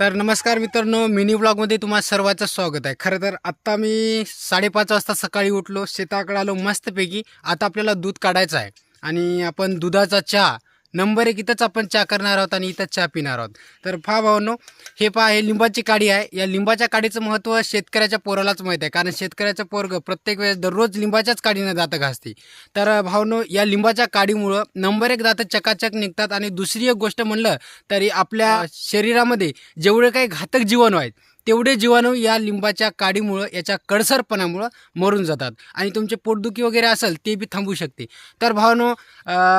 तर नमस्कार मित्रांनो मिनी ब्लॉगमध्ये तुम्हाला सर्वांचं स्वागत आहे. खरं तर आत्ता मी साडेपाच वाजता सकाळी उठलो शेताकडे आलो मस्तपैकी. आता आपल्याला दूध काढायचं आहे. आणि आपण दुधाचा चहा नंबर एक इथंच आपण चहा करणार आहोत आणि इथंच चहा पिणार आहोत. तर फा भावनो हे पहा हे लिंबाची काडी आहे. या लिंबाच्या काडीचं महत्त्व शेतकऱ्याच्या पोरालाच माहीत आहे. कारण शेतकऱ्याचं पोरग प्रत्येक वेळेस दररोज लिंबाच्याच काडीनं दातं घासते. तर भावनो या लिंबाच्या काडीमुळं नंबर एक दातं चकाचक निघतात. आणि दुसरी एक गोष्ट म्हणलं तरी आपल्या शरीरामध्ये जेवढे काही घातक जीवन आहेत तेवढे जीवाणू या लिंबाच्या काडीमुळं याच्या कडसरपणामुळं मरून जातात. आणि तुमचे पोटदुखी वगैरे असेल ते बी थांबू शकते. तर भावनो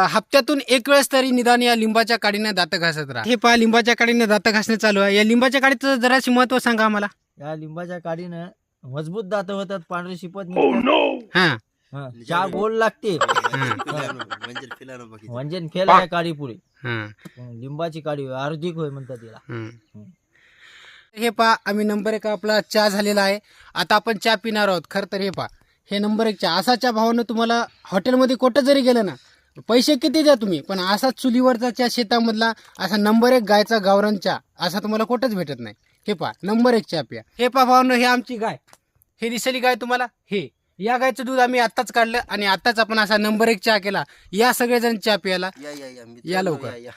हप्त्यातून एक वेळेस तरी निदान या लिंबाच्या काडीनं दातं घासत राहा. हे पहा लिंबाच्या काडीनं दातं घासणे चालू आहे. या लिंबाच्या काडीचं जराशी महत्त्व सांगा आम्हाला. या लिंबाच्या काडीनं मजबूत दात होतात पांढरे शिपत निघतात. हां. हा, चहा गोड लागते. म्हणजे फेल आहे काडी पुढे हां. लिंबाची काडी आर्धिक होय म्हणतात तिला. हे पहा आम्ही नंबर एक आपला चहा झालेला आहे. आता आपण चहा पिणार आहोत. खरं तर हे पहा हे नंबर एक चहा. असा चहा भावानं तुम्हाला हॉटेलमध्ये कुठं जरी गेलं ना पैसे किती द्या तुम्ही पण असा चुलीवरचा चहा शेतामधला असा नंबर एक गायचा गावरान चहा असा तुम्हाला कुठंच भेटत नाही. हे पहा नंबर एक चहा प्या. हे पहा भावानं हे आमची गाय. हे दिसली गाय तुम्हाला? हे. या गायचं दूध आम्ही आत्ताच काढलं आणि आत्ताच आपण असा नंबर एक चहा केला. या सगळेजण चहा प्यायला. या या या. या लवकर. या.